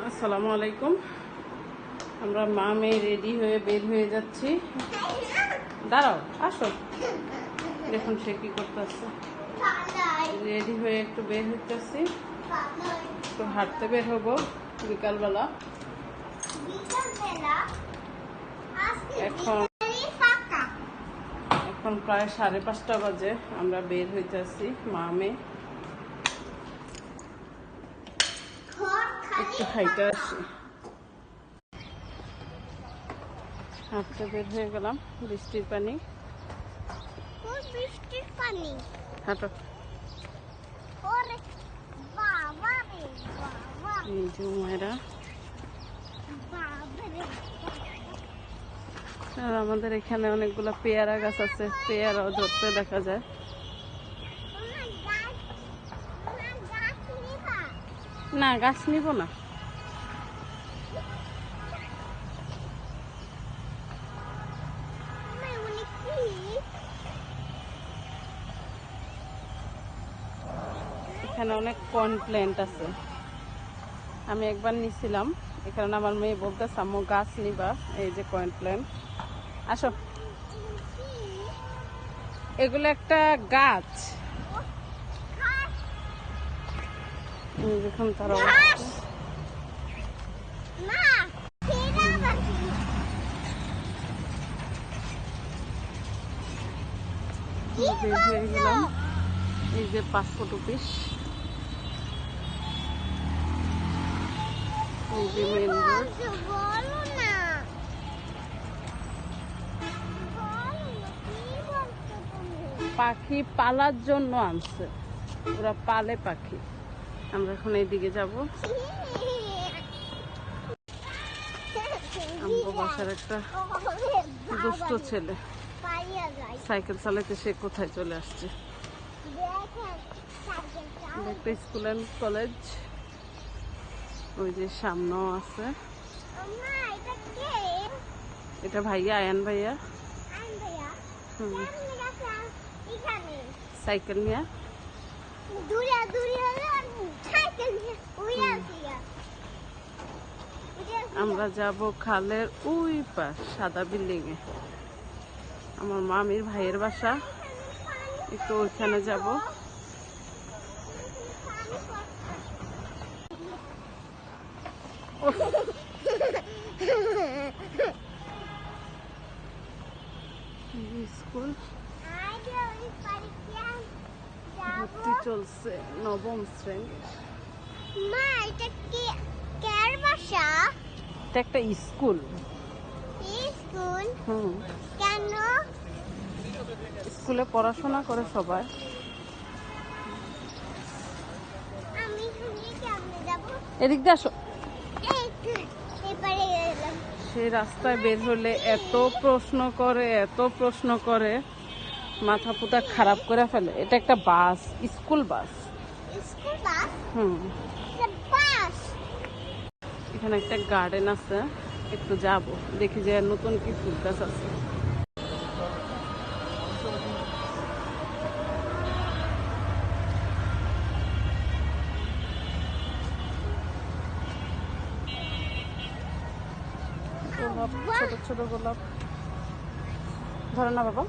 আসসালামু আলাইকুম। আমরা মা মেয়ে রেডি হয়ে বের হয়ে যাচ্ছি। দাঁড়াও, আসো। দেখুন সে কি করতেছে। রেডি হয়ে একটু বের হইতেছি। একটু হাঁটতে বের হব বিকালবেলা। এখন এখন প্রায় সাড়ে পাঁচটা বাজে। আমরা বের হইতেছি মা মেয়ে। একটু হাইটে আসি। হাঁটতে বের হয়ে গেলাম বৃষ্টির পানি। বৃষ্টির পানি? হাঁটো। এই যে মায়েরা। আর আমাদের এখানে অনেকগুলো পেয়ারা গাছ আছে পেয়ারাও ধরতে দেখা যায় আমার গাছ আমার গাছ নিবা না, গাছ নিব না। এখানে অনেক কর্ন আছে। আমি একবার নিছিলাম এখানে আমার মেয়ে বলতে আম্মু, গাছ নিবা, এই যে কয়েন আসো। এগুলো একটা গাছ। দেখুন তারা এই যে পাসপোর্ট অফিস এই যে মেন রোড পাখি পালার জন্য আনছে। ওরা পালে পাখি। আমরা এখন এইদিকে যাব। আমগো বাসার একটা দুষ্ট ছেলে। সাইকেল চালাতে সে কোথায় চলে আসছে? School and college. ওই যে সামনেও আছে। এটা ভাইয়া, আয়ান ভাইয়া? সাইকেল নিয়ে। আমরা যাব খালের ওই পাশ সাদা বিল্ডিং এ। আমার মামির ভাইয়ের বাসা। একটু ওইখানে যাব। স্কুল আগে ওই পরীক্ষা যাব। ভর্তি চলছে নবম শ্রেণি মা, এটা কে- কার বাসা? এটা একটা স্কুল স্কুল? হুম কেন? স্কুলে পড়াশোনা করে সবাই আমি কেমনে যাব? এদিক দিয়ে আসো। সেই রাস্তায় বের হলে এত প্রশ্ন করে এত প্রশ্ন করে মাথা পুতা খারাপ করে ফেলে। এটা একটা বাস স্কুল বাস। হুম। এখানে একটা গার্ডেন আছে একটু যাব। দেখি যে নতুন কি ফুল গাছ আছে। ছোট ছোট গোলাপ। ধরে না বাবা।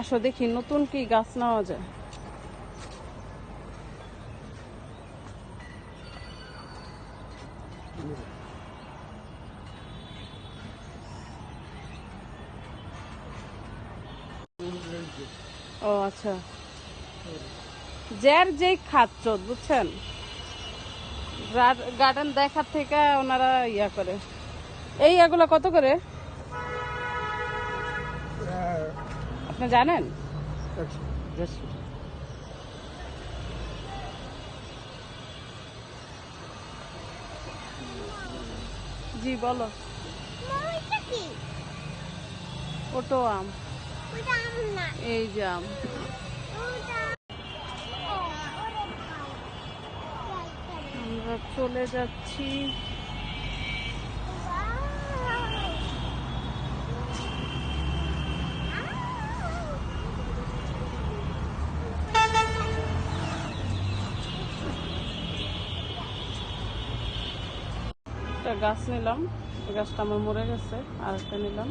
আসো দেখি, নতুন কি গাছ নেওয়া যায়? ও আচ্ছা। যার যেই খাচ্ছ বুঝছেন? গার্ডেন দেখার থেকে ওনারা ইয়া করে। এই এগুলো কত করে? আপনি জানেন জি বলো? ওটো আম। এই যে আম। আমরা চলে যাচ্ছি একটা গাছ নিলাম। এই গাছটা আমার মরে গেছে আর একটা নিলাম।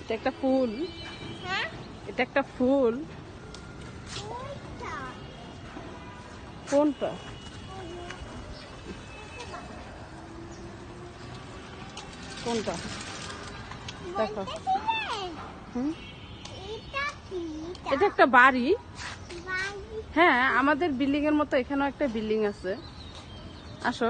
এটা একটা ফুল। হ্যাঁ? এটা একটা ফুল। কোনটা? কোনটা? দেখো। এটা একটা বাড়ি। হ্যাঁ আমাদের বিল্ডিং এর মতো এখানেও একটা বিল্ডিং আছে। আসো।